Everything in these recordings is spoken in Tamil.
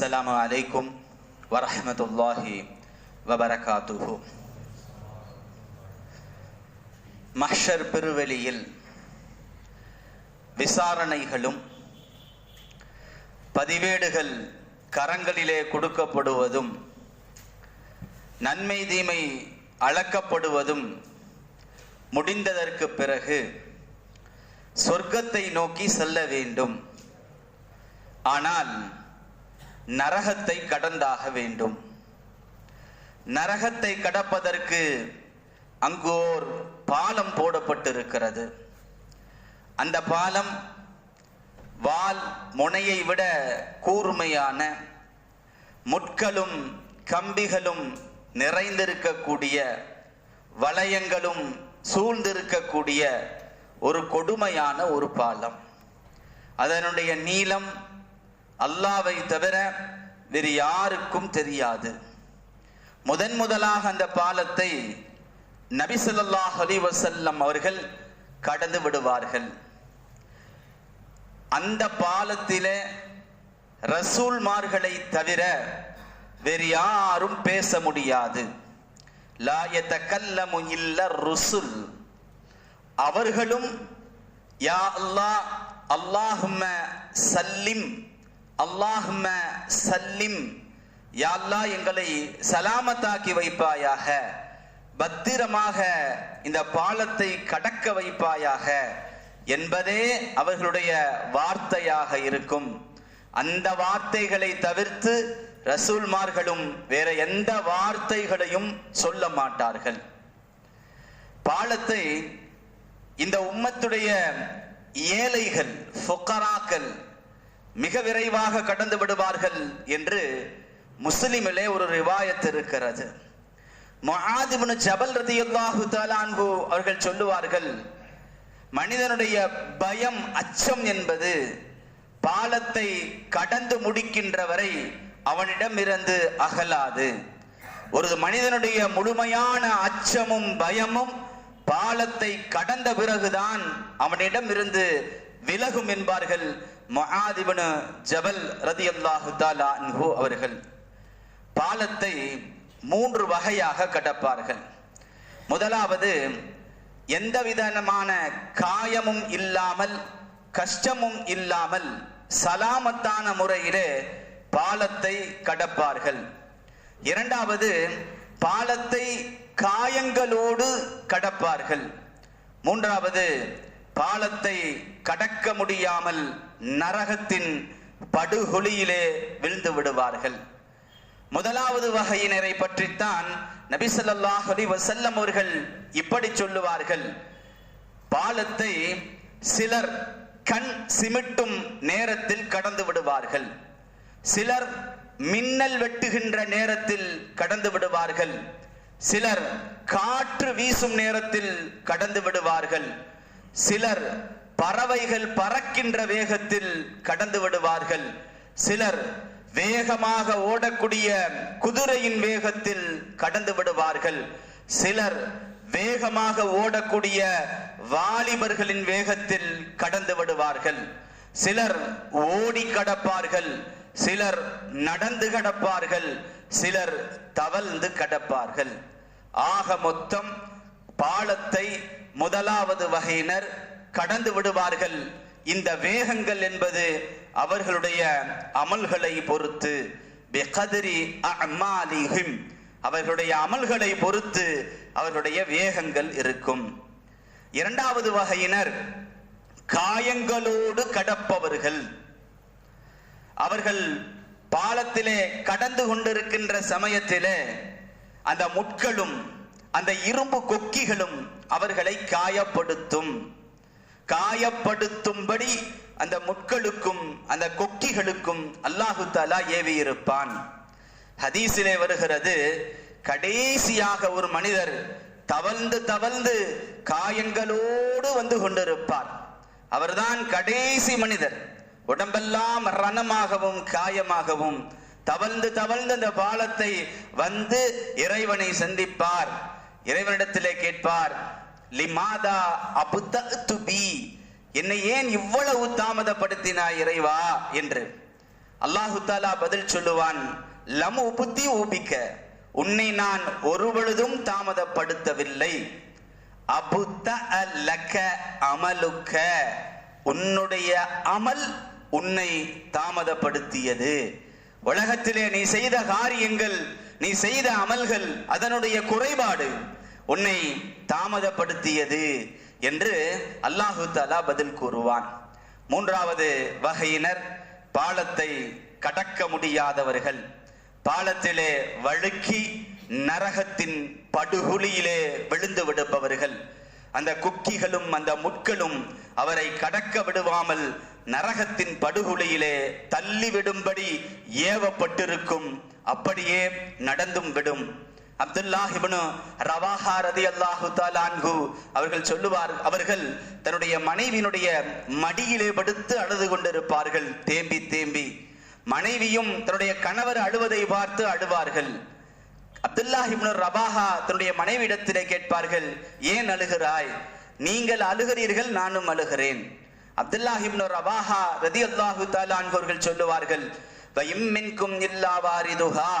السلام عليكم ورحمة الله وبركاته மஹ்ஷர் பெருவெளியில் விசாரணைகளும் பதிவேடுகள் கரங்களிலே கொடுக்கப்படுவதும் நன்மை தீமை அளக்கப்படுவதும் முடிந்ததற்கு பிறகு சொர்க்கத்தை நோக்கி செல்ல வேண்டும் ஆனால் நரகத்தை கடந்தாக வேண்டும். நரகத்தை கடப்பதற்கு அங்கோர் பாலம் போடப்பட்டிருக்கிறது. அந்த பாலம் வால் முனையை விட கூர்மையான முட்களும் கம்பிகளும் நிறைந்திருக்கக்கூடிய வளையங்களும் சூழ்ந்திருக்கக்கூடிய ஒரு கொடுமையான ஒரு பாலம். அதனுடைய நீளம் அல்லாவை தவிர வேறு யாருக்கும் தெரியாது. முதன் முதலாக அந்த பாலத்தை நபிசல்லாஹ் அலி வசல்லம் அவர்கள் கடந்து விடுவார்கள். அந்த பாலத்திலே ரசூல்மார்களை தவிர வேறு யாரும் பேச முடியாது. லா யதகல்லமு இல்ல ருசுல். அவர்களும் யா அல்லாஹ் அல்லாஹும்ம சல்லிம் அல்லாஹ்ம சல்லிம். யால்லா எங்களை சலாமத்தாக்கி வைப்பாயாக. பத்திரமாக இந்த பாலத்தை கடக்க வைப்பாயாக. என்பதே அவர்களுடைய வார்த்தையாக இருக்கும். அந்த வார்த்தைகளை தவிர்த்து ரசூல்மார்களும் வேற எந்த வார்த்தைகளையும் சொல்ல மாட்டார்கள். பாலத்தை இந்த உம்மத்துடைய ஏழைகள் ஃபொக்கராக்கள் மிக விரைவாக கடந்து விடுவார்கள் என்று முஸ்லிமிலே ஒரு ரிவாயத் இருக்கிறது. முஆதிபுன் ஜபல் ரதியல்லாஹு தஆலான்ஹு அவர்கள் சொல்லுவார்கள் மனிதனுடைய பயம் அச்சம் என்பது பாலத்தை கடந்து முடிக்கின்ற வரை அவனிடமிருந்து அகலாது. ஒரு மனிதனுடைய முழுமையான அச்சமும் பயமும் பாலத்தை கடந்த பிறகுதான் அவனிடம் இருந்து விலகும் என்பார்கள். மகாதிபனு ஜபல் ரதி அல்லாஹு அன்ஹு அவர்கள் பாலத்தை மூன்று வகையாக கடப்பார்கள் முதலாவது எந்த விதமான காயமும் இல்லாமல் கஷ்டமும் இல்லாமல் சலாமத்தான முறையிலே பாலத்தை கடப்பார்கள் இரண்டாவது பாலத்தை காயங்களோடு கடப்பார்கள் மூன்றாவது பாலத்தை கடக்க முடியாமல் நரகத்தின் படுகொலியிலே விழுந்து விடுவார்கள். முதலாவது வகையினரை பற்றித்தான் நபி ஸல்லல்லாஹு அவர்கள் இப்படி சொல்லுவார்கள். பாலத்தை சிலர் கண் சிமிட்டும் நேரத்தில் கடந்து விடுவார்கள். சிலர் மின்னல் வெட்டுகின்ற நேரத்தில் கடந்து விடுவார்கள். சிலர் காற்று வீசும் நேரத்தில் கடந்து விடுவார்கள். சிலர் பறவைகள் பறக்கின்ற வேகத்தில் கடந்து விடுவார்கள். சிலர் வேகமாக ஓடக்கூடிய குதிரையின் வேகத்தில் கடந்து விடுவார்கள். சிலர் வேகமாக ஓடக்கூடிய வாலிபர்களின் வேகத்தில் கடந்து விடுவார்கள். சிலர் ஓடி கடப்பார்கள். சிலர் நடந்து கடப்பார்கள். சிலர் தவழ்ந்து கடப்பார்கள். ஆக மொத்தம் பாலத்தை முதலாவது வகையினர் கடந்து விடுவார்கள். இந்த வேகங்கள் என்பது அவர்களுடைய அமல்களை பொறுத்து. அவர்களுடைய அமல்களை பொறுத்து அவர்களுடைய வேகங்கள் இருக்கும். இரண்டாவது வகையினர் காயங்களோடு கடப்பவர்கள். அவர்கள் பாலத்திலே கடந்து கொண்டிருக்கின்ற சமயத்திலே அந்த முட்களும் அந்த இரும்பு கொக்கிகளும் அவர்களை காயப்படுத்தும். காயப்படுத்தும்படி அந்த முட்களுக்கும் அந்த கொக்கிகளுக்கும் அல்லாஹு தாலா ஏவி இருப்பான் ஹதீஸிலே வருகிறது கடைசியாக ஒரு மனிதர் தவழ்ந்து தவழ்ந்து காயங்களோடு வந்து கொண்டிருப்பார். அவர்தான் கடைசி மனிதர். உடம்பெல்லாம் ரணமாகவும் காயமாகவும் தவழ்ந்து தவழ்ந்து அந்த பாலத்தை வந்து இறைவனை சந்திப்பார். இறைவனிடத்திலே கேட்பார் லிமாதா அபுத்து பி என்னை ஏன் இவ்வளவு தாமதப்படுத்தினாய் இறைவா? என்று. அல்லாஹு தாலா பதில் சொல்லுவான் லம் உபுத்தி ஊபிக்க உன்னை நான் ஒரு பொழுதும் தாமதப்படுத்தவில்லை. அபுத்த அல்லக்க அமலுக்க உன்னுடைய அமல் உன்னை தாமதப்படுத்தியது. உலகத்திலே நீ செய்த காரியங்கள் நீ செய்த அமல்கள் அதனுடைய குறைபாடு உன்னை தாமதப்படுத்தியது என்று அல்லாஹு தாலா பதில் கூறுவான். மூன்றாவது வகையினர் பாலத்தை கடக்க முடியாதவர்கள். பாலத்திலே வழுக்கி நரகத்தின் படுகுழியிலே விழுந்து விடுப்பவர்கள் அந்த குக்கிகளும் அந்த முட்களும் அவரை கடக்க விடுவாமல் நரகத்தின் படுகுழியிலே தள்ளிவிடும்படி ஏவப்பட்டிருக்கும். அப்படியே நடந்தும் விடும். அப்துல்லாஹ் ரவாஹா ரதி அல்லாஹு தாலான்கு அவர்கள் சொல்லுவார் அவர்கள் தன்னுடைய மனைவியினுடைய மடியிலே படுத்து அழுது கொண்டிருப்பார்கள் தேம்பி தேம்பி. மனைவியும் தன்னுடைய கணவர் அழுவதை பார்த்து அழுவார்கள். அப்துல்லா இப்னு ரபாஹா தன்னுடைய மனைவியிடத்திலே கேட்பார்கள் ஏன் அழுகிறாய்? நீங்கள் அழுகிறீர்கள் நானும் அழுகிறேன். அப்துல்லா இப்னு ரவாஹா ரதி அல்லாஹு தாலான்கோர்கள் அவர்கள் சொல்லுவார்கள் வயிம்மின்கும் இல்லா வாரிதுஹா.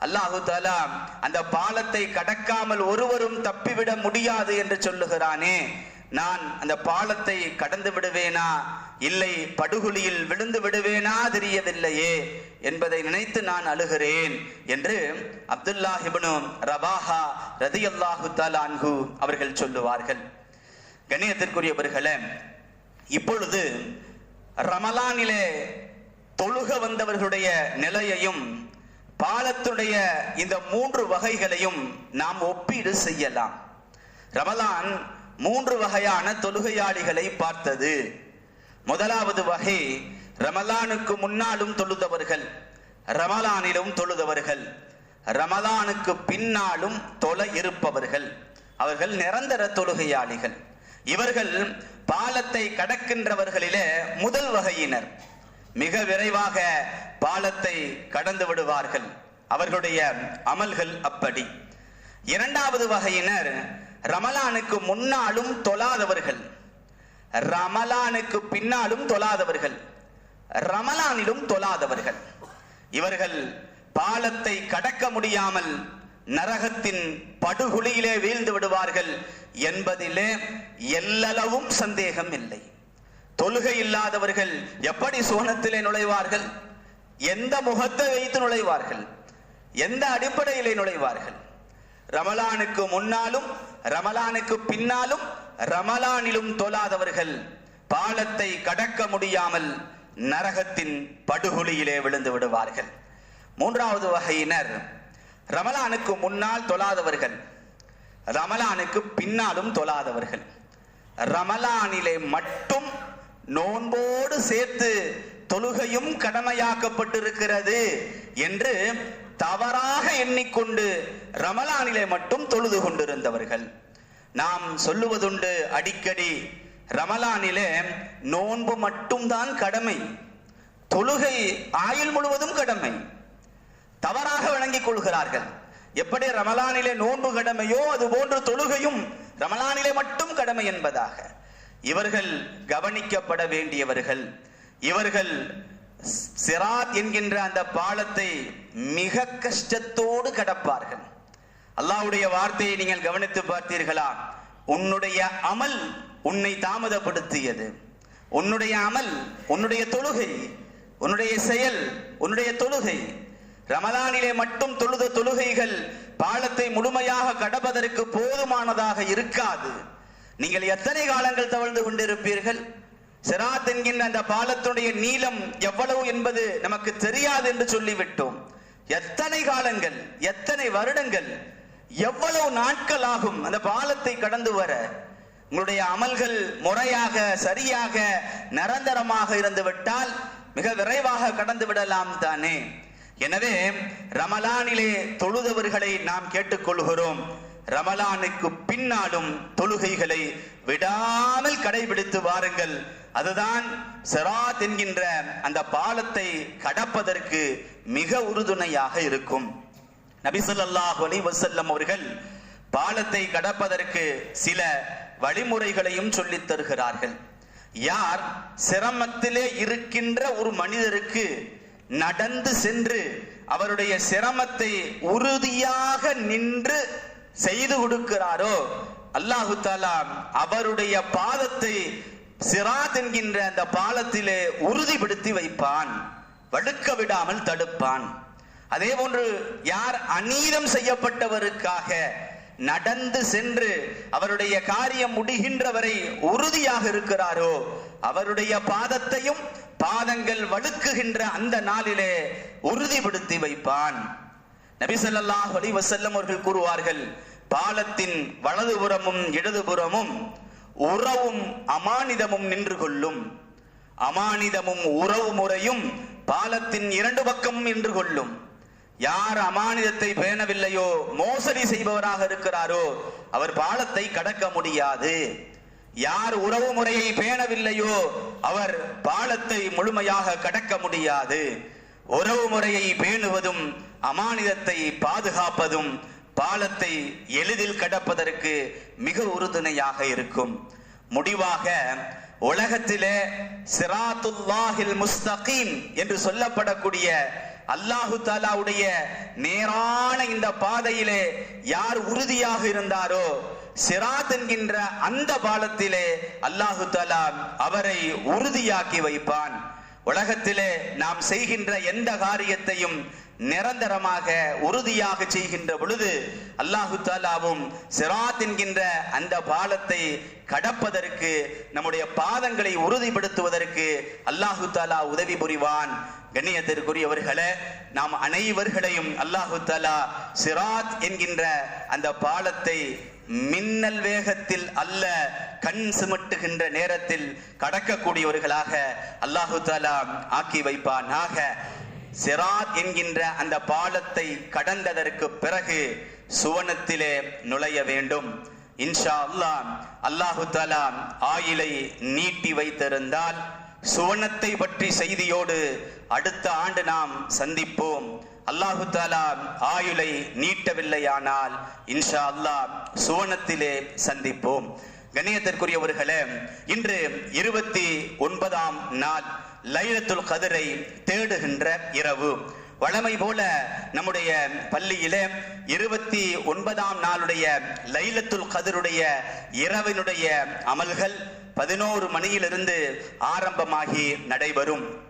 அல்லாஹு தாலா அந்த பாலத்தை கடக்காமல் ஒருவரும் தப்பிவிட முடியாது என்று சொல்லுகிறானே. நான் அந்த பாலத்தை கடந்து விடுவேனா? இல்லை படுகுழியில் விழுந்து விடுவேனா? தெரியவில்லையே என்பதை நினைத்து நான் அழுகிறேன் என்று அப்துல்லா ஹிபனு ரபாஹா ரதி அல்லாஹு தாலான்கு அவர்கள் சொல்லுவார்கள். கணியத்திற்குரியவர்களே இப்பொழுது ரமலானிலே தொழுக வந்தவர்களுடைய நிலையையும் பாலத்துடைய இந்த மூன்று வகைகளையும் நாம் ஒப்பீடு செய்யலாம். ரமலான் மூன்று வகையான தொழுகையாளிகளை பார்த்தது. முதலாவது வகை ரமலானுக்கு முன்னாலும் தொழுதவர்கள் ரமலானிலும் தொழுதவர்கள் ரமலானுக்கு பின்னாலும் தொலை இருப்பவர்கள். அவர்கள் நிரந்தர தொழுகையாளிகள். இவர்கள் பாலத்தை கடக்கின்றவர்களிலே முதல் வகையினர். மிக விரைவாக பாலத்தை கடந்து விடுவார்கள். அவர்களுடைய அமல்கள் அப்படி. இரண்டாவது வகையினர் ரமலானுக்கு முன்னாலும் தொழாதவர்கள். ரமலானுக்கு பின்னாலும் தொழாதவர்கள். ரமலானிலும் தொழாதவர்கள். இவர்கள் பாலத்தை கடக்க முடியாமல் நரகத்தின் படுகுழியிலே வீழ்ந்து விடுவார்கள் என்பதிலே எல்லளவும் சந்தேகம் இல்லை. தொழுகை இல்லாதவர்கள் எப்படி சுவனத்திலே நுழைவார்கள்? எந்த முகத்தை வைத்து நுழைவார்கள்? எந்த அடிப்படையிலே நுழைவார்கள்? ரமலானுக்கு முன்னாலும் ரமலானுக்கு பின்னாலும் ரமலானிலும் தொழாதவர்கள் பாலத்தை கடக்க முடியாமல் நரகத்தின் படுகொலியிலே விழுந்து விடுவார்கள். மூன்றாவது வகையினர் ரமலானுக்கு முன்னால் தொழாதவர்கள் ரமலானுக்கு பின்னாலும் தொழாதவர்கள். ரமலானிலே மட்டும் நோன்போடு சேர்த்து தொழுகையும் கடமையாக்கப்பட்டிருக்கிறது என்று தவறாக எண்ணிக்கொண்டு ரமலானிலே மட்டும் தொழுது கொண்டிருந்தவர்கள். நாம் சொல்லுவதுண்டு அடிக்கடி ரமலானிலே நோன்பு மட்டும்தான் கடமை. தொழுகை ஆயுள் முழுவதும் கடமை. தவறாக வழங்கிக் கொள்கிறார்கள். எப்படி ரமலானிலே நோன்பு கடமையோ அது போன்று தொழுகையும் ரமலானிலே மட்டும் கடமை என்பதாக. இவர்கள் கவனிக்கப்பட வேண்டியவர்கள். இவர்கள் சிராத் என்கின்ற அந்த பாலத்தை மிக கஷ்டத்தோடு கடப்பார்கள். அல்லாவுடைய வார்த்தையை நீங்கள் கவனித்து பார்த்தீர்களா? உன்னுடைய அமல் உன்னை தாமதப்படுத்தியது. உன்னுடைய அமல் உன்னுடைய தொழுகை உன்னுடைய செயல் உன்னுடைய தொழுகை. ரமதானிலே மட்டும் தொழுத தொழுகைகள் பாலத்தை முழுமையாக கடப்பதற்கு போதுமானதாக இருக்காது. நீங்கள் எத்தனை காலங்கள் தவழ்ந்து கொண்டிருப்பீர்கள்? சிராத் என்கின்ற அந்த பாலத்துடைய நீளம் எவ்வளவு என்பது நமக்கு தெரியாது என்று சொல்லிவிட்டோம். எத்தனை காலங்கள் எத்தனை வருடங்கள் எவ்வளவு நாட்கள் ஆகும் அந்த பாலத்தை கடந்து வர? உங்களுடைய அமல்கள் முறையாக சரியாக நிரந்தரமாக இருந்துவிட்டால் மிக விரைவாக கடந்து விடலாம் தானே? எனவே ரமலானிலே தொழுதவர்களை நாம் கேட்டுக்கொள்கிறோம். ரமலானுக்கு பின்னாலும் தொழுகைகளை விடாமல் கடைபிடித்து வாருங்கள். அதுதான் செராத் என்கின்ற அந்த பாலத்தை கடப்பதற்கு மிக உறுதுணையாக இருக்கும். நபி அலி வசல்லம் அவர்கள் பாலத்தை கடப்பதற்கு சில வழிமுறைகளையும் சொல்லித் தருகிறார்கள். யார் சிரமத்திலே இருக்கின்ற ஒரு மனிதருக்கு நடந்து சென்று அவருடைய சிரமத்தை உறுதியாக நின்று செய்து கொடுக்கிறாரோ? அல்லாஹு தாலா அவருடைய பாதத்தை சிராத் என்கின்ற அந்த பாலத்திலே உறுதிப்படுத்தி வைப்பான். வடுக்க விடாமல் தடுப்பான். அதே போன்று யார் அநீதம் செய்யப்பட்டவருக்காக நடந்து சென்று அவருடைய காரியம் முடிகின்ற வரை உறுதியாக இருக்கிறாரோ? அவருடைய பாதத்தையும் பாதங்கள் வழுக்குகின்ற அந்த நாளிலே உறுதிப்படுத்தி வைப்பான். நபிசல்லாஹ் அலி வசல்லம் அவர்கள் கூறுவார்கள் பாலத்தின் வலதுபுறமும் இடதுபுறமும் உறவும் அமானிதமும் நின்று கொள்ளும். அமானிதமும் உறவு முறையும் பாலத்தின் இரண்டு பக்கமும் நின்று கொள்ளும். யார் அமானிதத்தை பேணவில்லையோ மோசடி செய்பவராக இருக்கிறாரோ அவர் பாலத்தை கடக்க முடியாது. யார் உறவு முறையை பேணவில்லையோ அவர் பாலத்தை முழுமையாக கடக்க முடியாது. உறவு முறையை பேணுவதும் அமானிதத்தை பாதுகாப்பதும் பாலத்தை எளிதில் கடப்பதற்கு மிக உறுதுணையாக இருக்கும். முடிவாக உலகத்திலே சிராத்துல்லாஹில் முஸ்தகீம் என்று சொல்லப்படக்கூடிய அல்லாஹு தாலாவுடைய நேரான இந்த பாதையிலே யார் உறுதியாக இருந்தாரோ சிராத் என்கின்ற அந்த பாலத்திலே அல்லாஹு தாலா அவரை உறுதியாக்கி வைப்பான். உலகத்திலே நாம் செய்கின்ற எந்த காரியத்தையும் நிரந்தரமாக உறுதியாக செய்கின்ற பொழுது அல்லாஹு தாலாவும் சிராத் என்கின்ற அந்த பாலத்தை கடப்பதற்கு நம்முடைய பாதங்களை உறுதிப்படுத்துவதற்கு அல்லாஹு தாலா உதவி புரிவான். கண்ணியத்திற்குரியவர்களே நாம் அனைவர்களையும் அல்லாஹு தாலா சிராத் என்கின்ற அந்த பாலத்தை மின்னல் வேகத்தில் அல்ல கண் சுமட்டுகின்ற நேரத்தில் கடக்கக்கூடியவர்களாக அல்லாஹு தாலா ஆக்கி வைப்பானாக. செராத் என்கின்ற அந்த பாலத்தை கடந்ததற்கு பிறகு சுவனத்திலே நுழைய வேண்டும். இன்ஷா அல்லாஹ் அல்லாஹு தாலா ஆயிலை நீட்டி வைத்திருந்தால் சுவனத்தை பற்றி செய்தியோடு அடுத்த ஆண்டு நாம் சந்திப்போம். அல்லாஹு தாலா ஆயுளை நீட்டவில்லையானால் இன்ஷா அல்லாஹ் சுவனத்திலே சந்திப்போம். கண்ணியத்திற்குரியவர்களே இன்று இருபத்தி ஒன்பதாம் நாள் லைலத்துல் கதிரை தேடுகின்ற இரவு. வழமை போல நம்முடைய பள்ளியில இருபத்தி ஒன்பதாம் நாளுடைய லைலத்துல் கதிருடைய இரவினுடைய அமல்கள் பதினோரு மணியிலிருந்து ஆரம்பமாகி நடைபெறும்.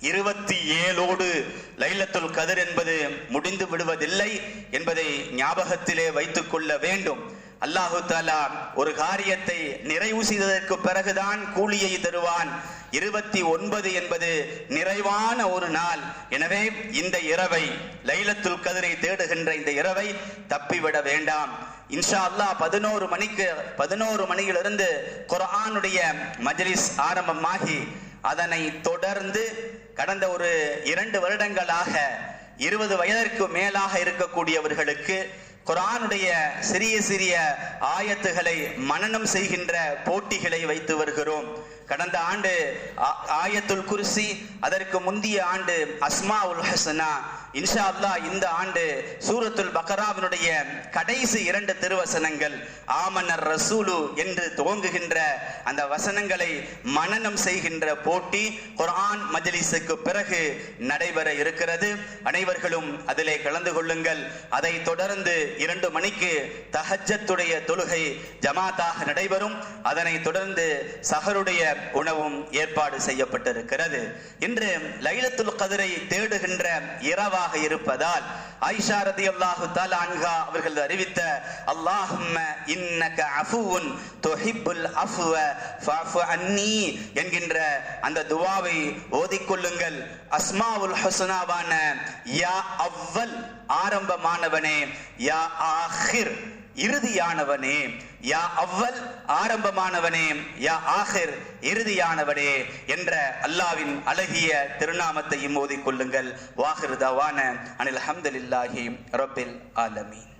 இருபத்தி ஏழோடு லைலத்துல் கதிர் என்பது முடிந்து விடுவதில்லை என்பதை ஞாபகத்திலே வைத்துக் கொள்ள வேண்டும். அல்லாஹு தாலா ஒரு காரியத்தை நிறைவு செய்ததற்கு பிறகுதான் கூலியை தருவான். இருபத்தி ஒன்பது என்பது நிறைவான ஒரு நாள். எனவே இந்த இரவை லைலத்துல் கதிரை தேடுகின்ற இந்த இரவை தப்பிவிட வேண்டாம். இன்ஷா அல்லாஹ் பதினோரு மணிக்கு பதினோரு மணியிலிருந்து குரானுடைய மஜ்லிஸ் ஆரம்பமாகி அதனை தொடர்ந்து கடந்த ஒரு இரண்டு வருடங்களாக இருபது வயதிற்கு மேலாக இருக்கக்கூடியவர்களுக்கு குரானுடைய சிறிய சிறிய ஆயத்துகளை மனனம் செய்கின்ற போட்டிகளை வைத்து வருகிறோம். கடந்த ஆண்டு ஆ- ஆயத்துல் குர்சி அதற்கு முந்தைய ஆண்டு அஸ்மா உல் ஹசனா இன்ஷா அல்லா இந்த ஆண்டு சூரத்துல் பக்ராவினுடைய கடைசி இரண்டு திருவசனங்கள் ஆமனர் ரசூலு என்று துவங்குகின்ற அந்த வசனங்களை மனனம் செய்கின்ற போட்டி குரான் மஜ்லிஸுக்கு பிறகு நடைபெற இருக்கிறது. அனைவர்களும் அதிலே கலந்து கொள்ளுங்கள். அதை தொடர்ந்து இரண்டு மணிக்கு தஹஜத்துடைய தொழுகை ஜமாத்தாக நடைபெறும். அதனை தொடர்ந்து சஹருடைய உணவும் ஏற்பாடு செய்யப்பட்டிருக்கிறது. இன்று லைலத்துல் கதிரை தேடுகின்ற இரவாக இருப்பதால் ஆயிஷா ரதியல்லாஹு தஆலா அன்ஹா அவர்கள் அறிவித்த அல்லாஹும்ம இன்னக அன்னி என்கின்ற அந்த துவாவை ஓதிக்கொள்ளுங்கள். அஸ்மாவுல் ஹுஸ்னாவான யா அவ்வல் ஆரம்பமானவனே யா ஆஹிர். இறுதியானவனே. யா அவ்வல் ஆரம்பமானவனே. யா ஆஹிர் இறுதியானவனே என்ற அல்லாவின் அழகிய திருநாமத்தையும் ஓதிக்கொள்ளுங்கள் வாஹிர் தவான அனில் அஹமதுல்லாஹி ரபில் ஆலமீன்.